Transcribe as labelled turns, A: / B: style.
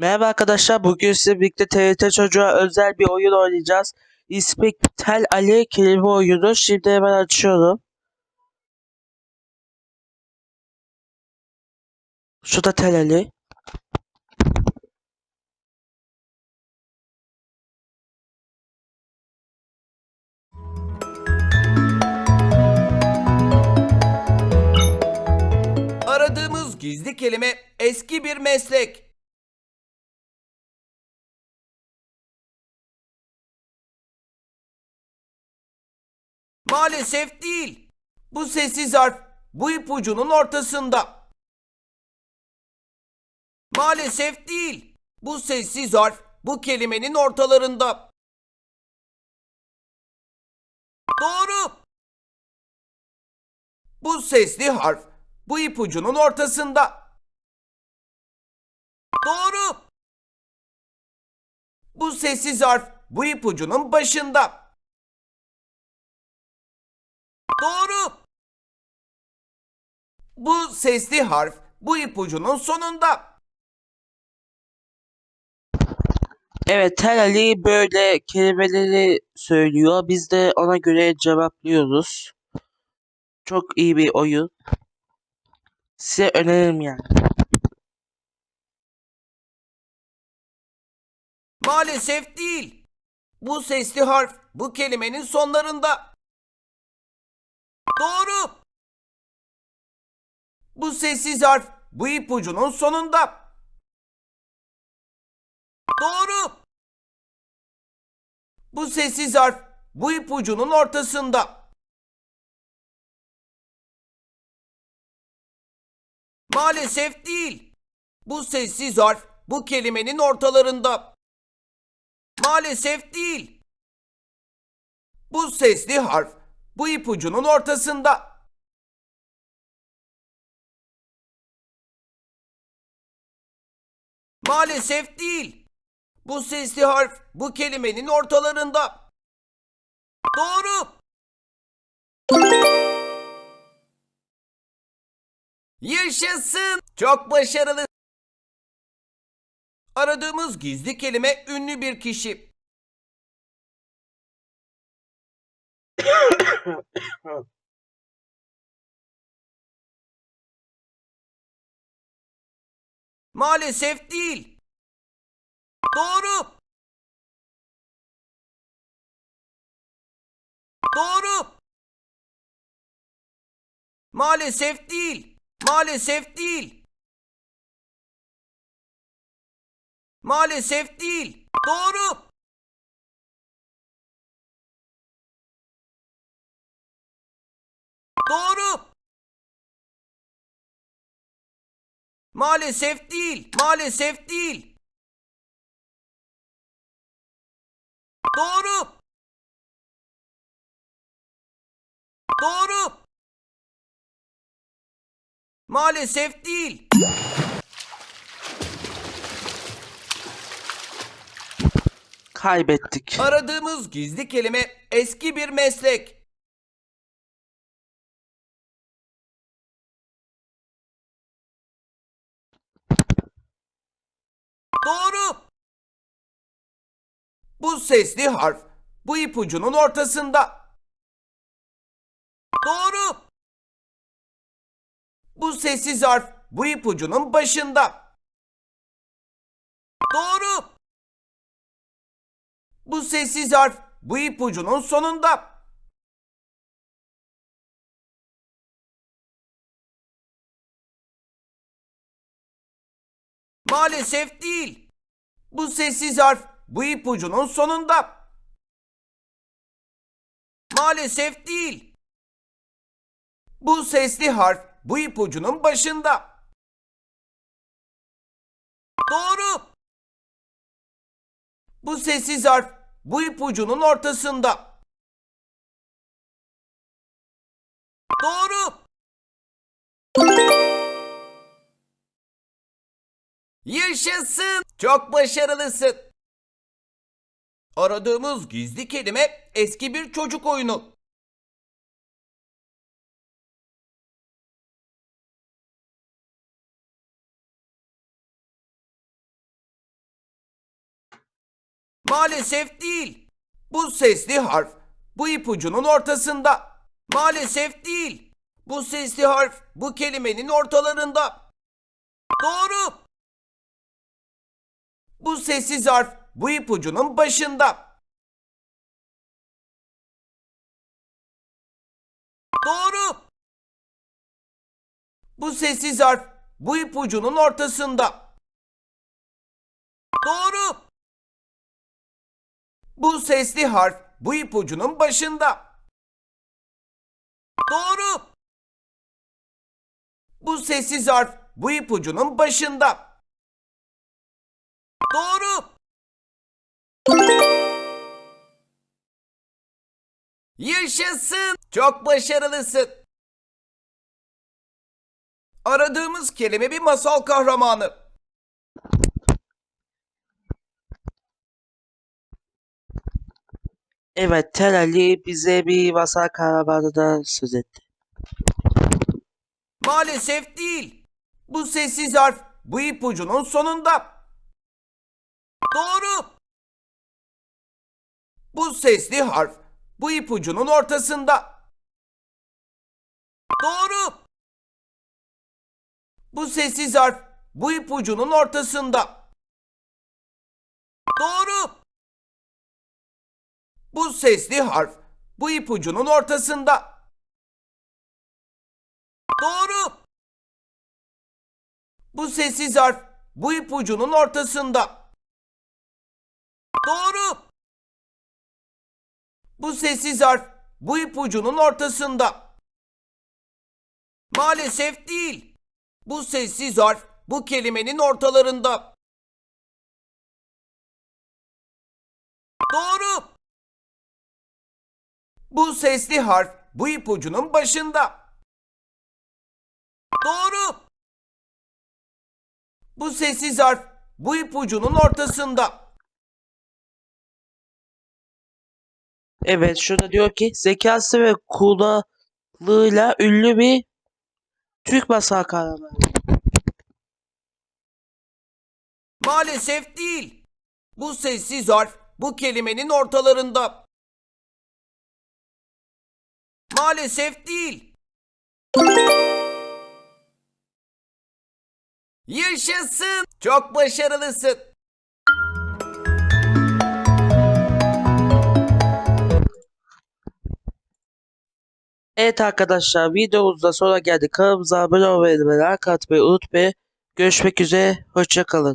A: Merhaba arkadaşlar. Bugün sizinle birlikte TRT Çocuğa özel bir oyun oynayacağız. İsmi Tel Ali kelime oyunu. Şimdi hemen açıyorum. Şu da Tel Ali.
B: Aradığımız gizli kelime eski bir meslek. Maalesef değil. Bu sessiz harf bu ipucunun ortasında. Maalesef değil. Bu sessiz harf bu kelimenin ortalarında. Doğru. Bu sesli harf bu ipucunun ortasında. Doğru. Bu sessiz harf bu ipucunun başında. Doğru. Bu sesli harf bu ipucunun sonunda.
A: Evet Tel Ali böyle kelimeleri söylüyor. Biz de ona göre cevaplıyoruz. Çok iyi bir oyun. Size öneririm yani.
B: Maalesef değil. Bu sesli harf bu kelimenin sonlarında. Doğru. Bu sessiz harf bu ipucunun sonunda. Doğru. Bu sessiz harf bu ipucunun ortasında. Maalesef değil. Bu sessiz harf bu kelimenin ortalarında. Maalesef değil. Bu sesli harf bu ipucunun ortasında. Maalesef değil. Bu sesli harf bu kelimenin ortalarında. Doğru. Yaşasın. Çok başarılı. Aradığımız gizli kelime ünlü bir kişi. Maalesef değil. Doğru. Doğru. Maalesef değil. Maalesef değil. Maalesef değil. Doğru. Doğru. Maalesef değil. Maalesef değil. Doğru. Doğru. Maalesef değil.
A: Kaybettik.
B: Aradığımız gizli kelime eski bir meslek. Doğru. Bu sesli harf bu ipucunun ortasında. Doğru. Bu sessiz harf bu ipucunun başında. Doğru. Bu sessiz harf bu ipucunun sonunda. Maalesef değil. Bu sessiz harf bu ipucunun sonunda. Maalesef değil. Bu sesli harf bu ipucunun başında. Doğru. Bu sessiz harf bu ipucunun ortasında. Yaşasın. Çok başarılısın. Aradığımız gizli kelime eski bir çocuk oyunu. Maalesef değil. Bu sesli harf bu ipucunun ortasında. Maalesef değil. Bu sesli harf bu kelimenin ortalarında. Doğru. Bu sessiz harf bu ipucunun başında. Doğru. Bu sessiz harf bu ipucunun ortasında. Doğru. Bu sesli harf bu ipucunun başında. Doğru. Bu sessiz harf bu ipucunun başında. Doğru. Yaşasın. Çok başarılısın. Aradığımız kelime bir masal kahramanı.
A: Evet Tel Ali bize bir masal kahramanından söz etti.
B: Maalesef değil. Bu sessiz harf bu ipucunun sonunda. Doğru. Bu sesli harf bu ipucunun ortasında. Doğru. Bu sessiz harf bu ipucunun ortasında. Doğru. Bu sesli harf bu ipucunun ortasında. Doğru. Bu sessiz harf bu ipucunun ortasında. Doğru. Bu sessiz harf bu ipucunun ortasında. Maalesef değil. Bu sessiz harf bu kelimenin ortalarında. Doğru. Bu sesli harf bu ipucunun başında. Doğru. Bu sessiz harf bu ipucunun ortasında.
A: Evet şurada diyor ki zekası ve kulağıyla ünlü bir Türk masal kahramanı.
B: Maalesef değil. Bu sessiz harf bu kelimenin ortalarında. Maalesef değil. Yaşasın. Çok başarılısın.
A: Evet arkadaşlar videomuzda sonra geldik. Kanalımıza abone olmayı ve like atmayı unutmayın. Görüşmek üzere. Hoşçakalın.